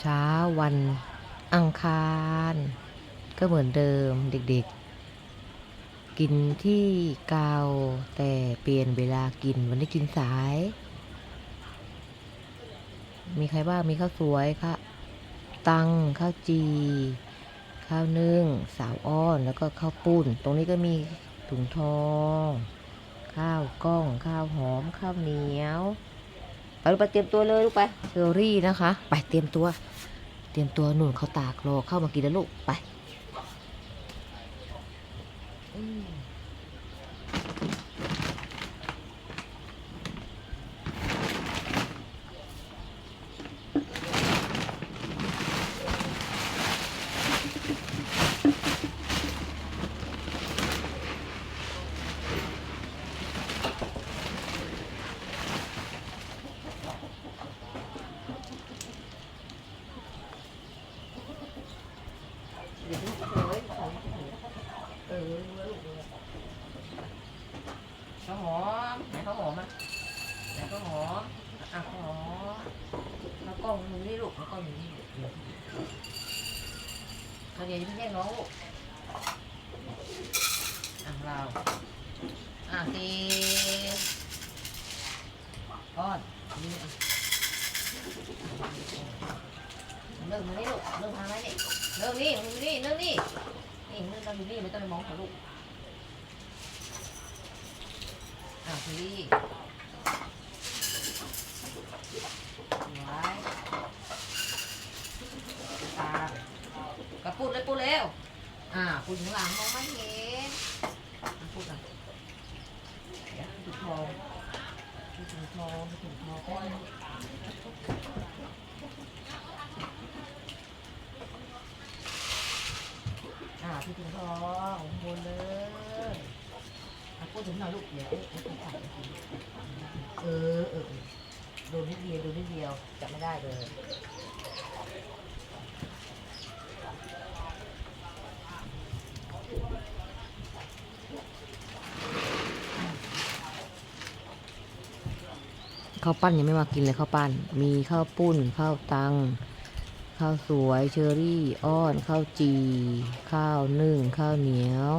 เช้าวันอังคาร ก็เหมือนเดิมเด็กๆ กินที่เก่าแต่เปลี่ยนเวลากินวันนี้กินสาย มีใครบ้างมีข้าวสวยค่ะ ตังข้าวจี ข้าวนึ่ง สาวอ้อนแล้วก็ข้าวปุ้น ตรงนี้ก็มีถุงทอง ข้าวกล้อง ข้าวหอม ข้าวเหนียว ไปลูกไปเตรียมตัวเลยลูกไปเชอรี่นะคะ ไปเตรียมตัว เตรียมตัวหนุนเขาตากรอเข้ามากินแล้วลูกไป อืมเดี๋ยวลูกเอ้ยเออลูกเอ้ยข้าว หอมไหนข้าวหอมอะไหนข้าวหอมอะข้าวหอมข้วกล้องหนูนี่ลูกข้วกล้องหนูนี่ลูกเขาเหนียวจะไม่แย่งน้องลูกอะเราอะตีก้อนนี่อะเริ่มมานี่ลูกเริ่มทางไหนนี่เรื่องนี้เรื่องนี้เรื่องนี้นี่เรื่องตอนนี้ไม่ต้องไปมองเขาลูก อะทีนี้ไว้ตากระปุดเลยปุดเร็ว อ่าปุดข้างหลังมองไม่เห็นอะปุดอะเดี๋ยวถุงทองถุงทองถุงทองแป๊บนึงอ่าพี่ถุงทองบนเลย ถึงหน่อยลูกเดี๋ยวเออเออเออเออโดนนิดเดียวโดนนิดเดียวจับไม่ได้เลยข้าวปั้นยังไม่มากินเลยข้าวปั้น มีข้าวปุ้น ข้าวตัง ข้าวสวย เชอรี่ อ้อน ข้าวจี ข้าวนึ่ง ข้าวเหนียว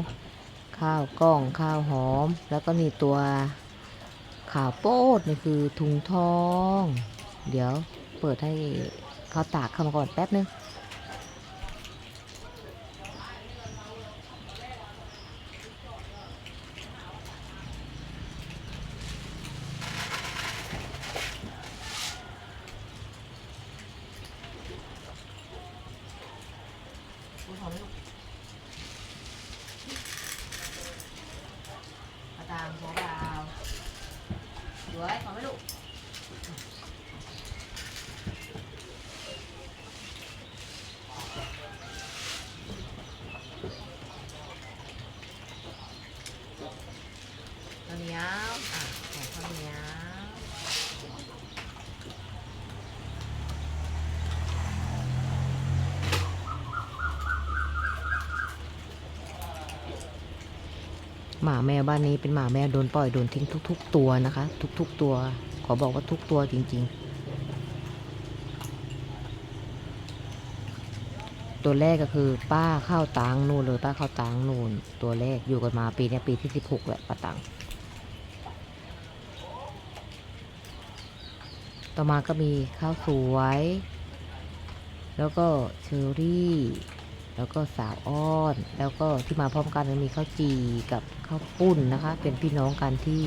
ข้าวกล้องข้าวหอม แล้วก็มีตัวขาวโป๊ดนี่คือถุงทอง เดี๋ยวเปิดให้เขาตากเข้ามาก่อนแป๊บนึง คุณหอมไหมลูกอาตาม หมาแมวบ้านนี้เป็นหมาแมวโดนปล่อยโดนทิ้งทุก ๆ ตัวนะคะ ทุก ๆ ตัว ขอบอกว่าทุกตัวจริง ๆ ตัวแรกก็คือ ป้าข้าวตังนูนเลยป้าข้าวตังนูนตัวแรกอยู่กันมาปีเนี้ยปีที่สิบหกแหละป้าตังต่อมาก็มีข้าวสวย แล้วก็เชอรี่ แล้วก็สาวอ้อน แล้วก็ที่มาพร้อมกันมีข้าวจีกับข้าวปุ้นนะคะ เป็นพี่น้องกันที่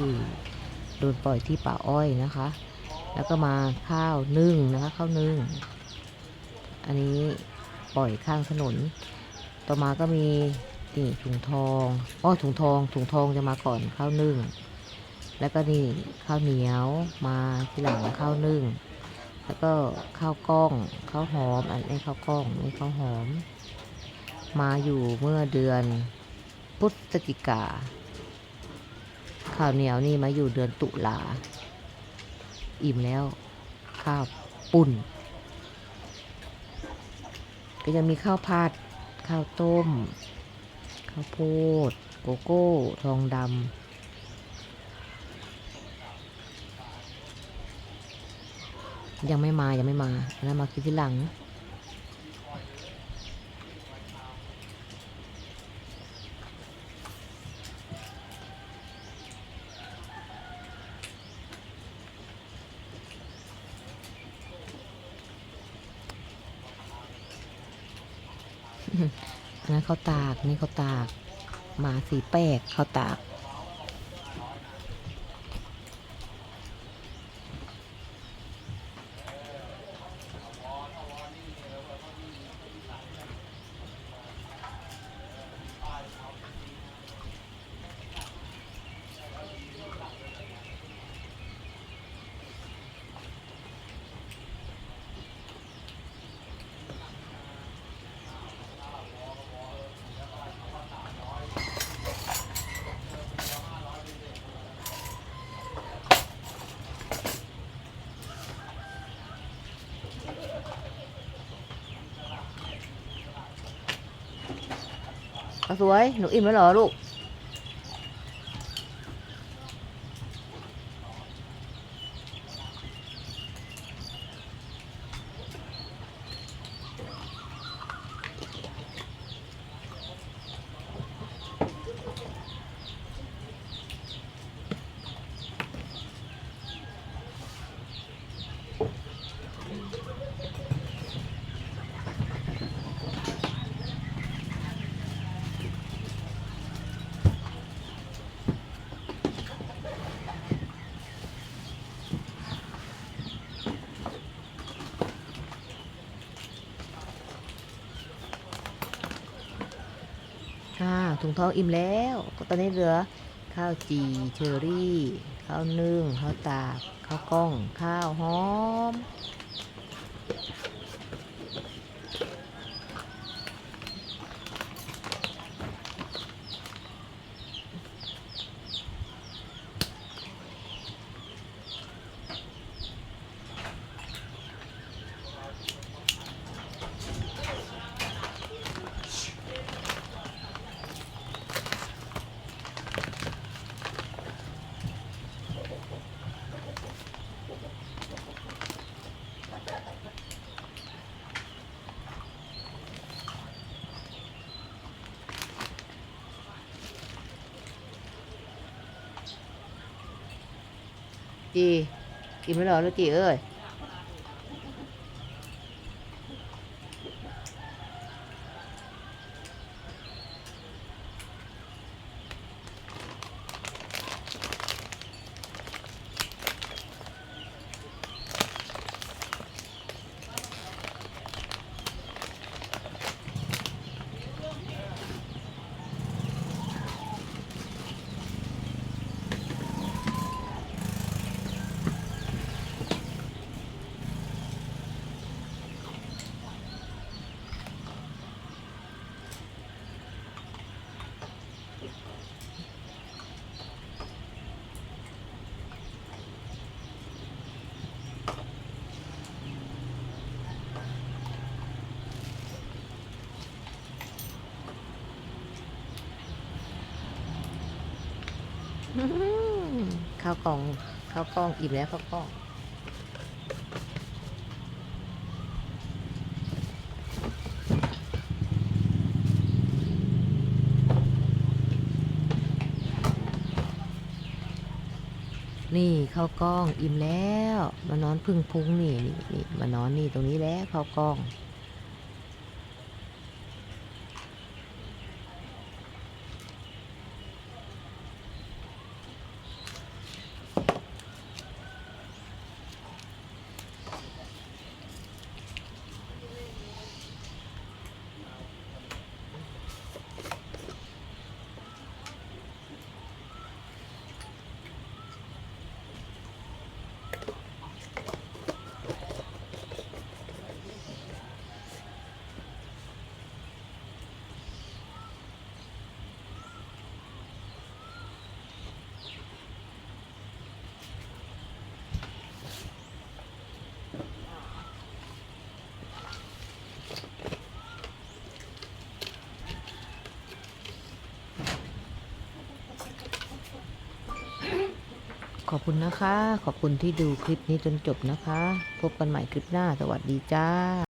โดนปล่อยที่ป่าอ้อยนะคะ แล้วก็มาข้าวนึ่งนะคะข้าวนึ่ง อันนี้ปล่อยข้างถนน ต่อมาก็มีนี่ถุงทองอ้อถุงทองถุงทองจะมาก่อนข้าวนึ่ง แล้วก็นี่ข้าวเหนียวมาทีหลังข้าวนึ่ง แล้วก็ข้าวกล้องข้าวหอม อันนี้ข้าวกล้องนี่ข้าวหอม มาอยู่เมื่อเดือนพฤศจิกาข้าวเหนียวนี่มาอยู่เดือนตุลา อิ่มแล้ว ข้าวปุ่น ก็ยังมีข้าวผัด ข้าวต้ม ข้าวโพด โกโก้ ทองดำยังไม่มา ยังไม่มาอันนั้นมาคิดที่หลัง นนั้นเขาวตากนี่เขาวตากหมาสีแปกเขาวตาก สวย หนูอิ่มแล้วเหรอลูก ค่ะ ถุงทองอิ่มแล้ว ก็ตอนนี้เหลือ ข้าวจีเชอรี่ ข้าวนึ่ง ข้าวตาก ข้าวกล้อง ข้าวหอม จีกินไม่หรอลูกจีเอ้ย ข้าวกล่องข้าวกล้องอิ่มแล้วข้าวกล้องนี่ข้าวกล้องอิ่มแล้ว มานอนพึ่งพุงนี่นี่นี่มานอนนี่ตรงนี้แล้วข้าวกล้อง ข อบคุณนะคะ ขอบคุณที่ดูคลิปนี้จนจบนะคะ พบกันใหม่คลิปหน้า สวัสดีจ้า